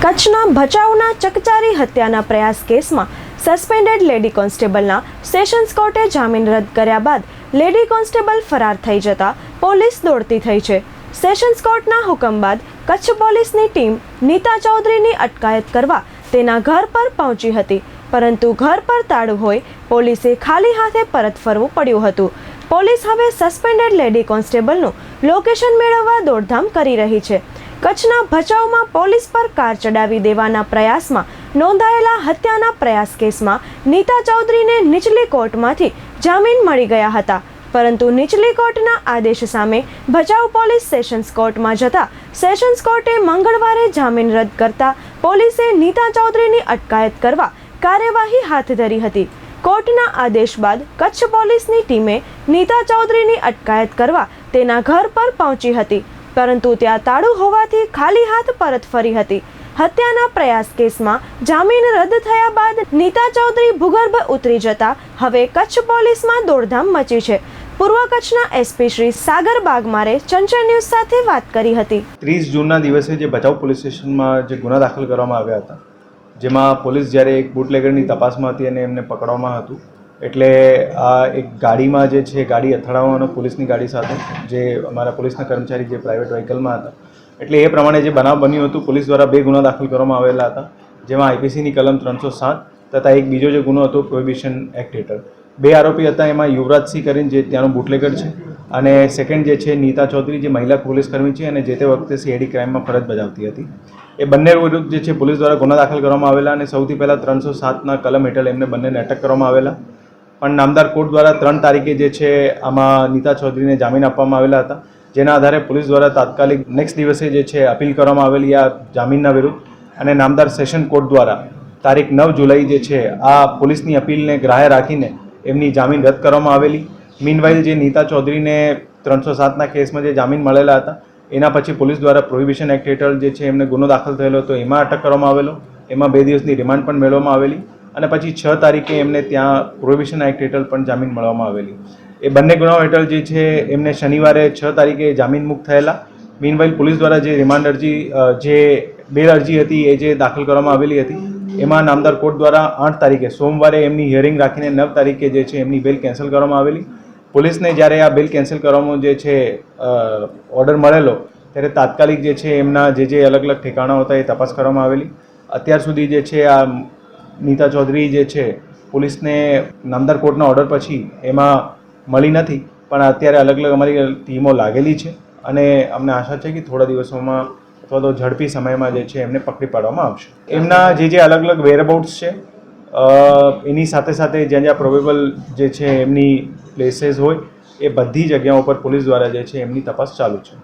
કચ્છના ભચાઉના ચકચારી હત્યાના પ્રયાસ કેસમાં સસ્પેન્ડેડ લેડી કોન્સ્ટેબલના સેશન્સ કોર્ટે જામીન રદ કર્યા બાદ લેડી કોન્સ્ટેબલ ફરાર થઈ જતા પોલીસ દોડતી થઈ છે. સેશન્સ કોર્ટના હુકમ બાદ કચ્છ પોલીસની ટીમ નીતા ચૌધરીની અટકાયત કરવા તેના ઘર પર પહોંચી હતી. પરંતુ ઘર પર તાળું હોય પોલીસે ખાલી હાથે પરત ફરવું પડ્યું હતું. પોલીસ હવે સસ્પેન્ડેડ લેડી કોન્સ્ટેબલનું લોકેશન મેળવવા દોડધામ કરી રહી છે. કચ્છના ભચાઉમાં પોલીસ પર કાર ચડાવી દેવાના પ્રયાસમાં નોંધાયેલા હત્યાના પ્રયાસ કેસમાં નીતા ચૌધરીને નીચલી કોર્ટમાંથી જામીન મળી ગયા હતા. પરંતુ નીચલી કોર્ટના આદેશ સામે ભચાઉ પોલીસ સેશન્સ કોર્ટમાં જતા સેશન્સ કોર્ટે મંગળવારે જામીન રદ કરતા પોલીસે નીતા ચૌધરીની અટકાયત કરવા કાર્યવાહી હાથ ધરી હતી. કોર્ટના આદેશ બાદ કચ્છ પોલીસની ટીમે નીતા ચૌધરીની અટકાયત કરવા તેના ઘર પર પહોંચી હતી. પરંતુ ત્યાં તાળું હોવાથી ખાલી હાથ પરત ફરી હતી. હત્યાના પ્રયાસ કેસમાં જામીન રદ થયા બાદ નીતા ચૌધરી ભૂગર્ભ ઉતરી જતા હવે કચ્છ પોલીસમાં દોડધામ મચી છે. પૂર્વ કચ્છના એસપી શ્રી સાગર બાગમારે ચંચળ ન્યૂઝ સાથે વાત કરી હતી. ત્રીસ જૂનના દિવસે જે ભચાઉ પોલીસ સ્ટેશનમાં જે ગુના દાખલ કરવામાં આવ્યા હતા, જેમાં પોલીસ જ્યારે એક બુટલેગરની તપાસમાં હતી અને એમને પકડવામાં હતું એટલે આ એક ગાડીમાં જે છે, ગાડી અથડાવવાનો પોલીસની ગાડી સાથે, જે અમારા પોલીસના કર્મચારી જે પ્રાઇવેટ વ્હીકલમાં હતા. એટલે એ પ્રમાણે જે બનાવ બન્યું હતું, પોલીસ દ્વારા બે ગુના દાખલ કરવામાં આવેલા હતા, જેમાં આઈપીસીની કલમ ત્રણસો સાત તથા એક બીજો જે ગુનો હતો પ્રોહિબિશન એક્ટ હેઠળ. બે આરોપી હતા, એમાં યુવરાજસિંહ કરીને જે, ત્યાંનો બુટલેગર છે અને સેકન્ડ જે છે, નીતા ચૌધરી, જે મહિલા પોલીસ કર્મી છે અને જે તે વખતે સીઆઈડી ક્રાઇમમાં ફરજ બજાવતી હતી. એ બંને વિરુદ્ધ જે છે, પોલીસ દ્વારા ગુના દાખલ કરવામાં આવેલા અને સૌથી પહેલાં ત્રણસો સાતના કલમ હેઠળ એમને બંનેને અટક કરવામાં આવેલા. પણ નામદાર કોર્ટ દ્વારા ત્રણ તારીખે જે છે આમાં નીતા ચૌધરીને જામીન આપવામાં આવેલા હતા. જેના આધારે પોલીસ દ્વારા તાત્કાલિક નેક્સ્ટ દિવસે જે છે અપીલ કરવામાં આવેલી આ જામીનના વિરુદ્ધ અને નામદાર સેશન કોર્ટ દ્વારા તારીખ નવ જુલાઈ જે છે આ પોલીસની અપીલને ગ્રાહ્ય રાખીને એમની જામીન રદ કરવામાં આવેલી. મીનવાઇલ જે નીતા ચૌધરીને ત્રણસો સાતના કેસમાં જે જામીન મળેલા હતા, એના પછી પોલીસ દ્વારા પ્રોહિબિશન એક્ટ હેઠળ જે છે એમને ગુનો દાખલ થયેલો હતો, એમાં અટક કરવામાં આવેલો. એમાં બે દિવસની રિમાન્ડ પણ મેળવવામાં આવેલી. અને પછી છ તારીખે એમને ત્યાં પ્રોહિબિશન એક્ટ હેઠળ પણ જામીન મળવામાં આવેલી. એ બંને ગુનાઓ હેઠળ જે છે, એમને શનિવારે છ તારીખે જામીન મુક્ત થયેલા. મીનવાઇલ પોલીસ દ્વારા જે રિમાન્ડ અરજી જે બેલ અરજી હતી, એ જે દાખલ કરવામાં આવેલી હતી, એમાં નામદાર કોર્ટ દ્વારા આઠ તારીખે, સોમવારે એમની હિયરિંગ રાખીને નવ તારીખે જે છે, એમની બેલ કેન્સલ કરવામાં આવેલી. પોલીસને જ્યારે આ બિલ કેન્સલ કરવામાં જે છે ઓર્ડર મળેલો, ત્યારે તાત્કાલિક જે છે, એમના જે જે અલગ અલગ ઠેકાણાઓ હતા એ તપાસ કરવામાં આવેલી. અત્યાર સુધી જે છે, આ નીતા ચૌધરી જે છે, પોલીસને નામદાર કોર્ટના ઓર્ડર પછી એમાં મળી નથી, પણ અત્યારે અલગ અલગ અમારી ટીમો લાગેલી છે અને અમને આશા છે કે થોડા દિવસોમાં અથવા તો ઝડપી સમયમાં જે છે, એમને પકડી પાડવામાં આવશે. એમના જે જે અલગ અલગ વેરબાઉટ્સ છે એની સાથે સાથે જ્યાં જ્યાં પ્રોબેબલ જે છે, એમની પ્લેસીસ હોય, એ બધી જગ્યાઓ પર પોલીસ દ્વારા જે છે, એમની તપાસ ચાલુ છે.